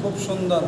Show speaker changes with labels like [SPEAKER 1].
[SPEAKER 1] খুব সুন্দর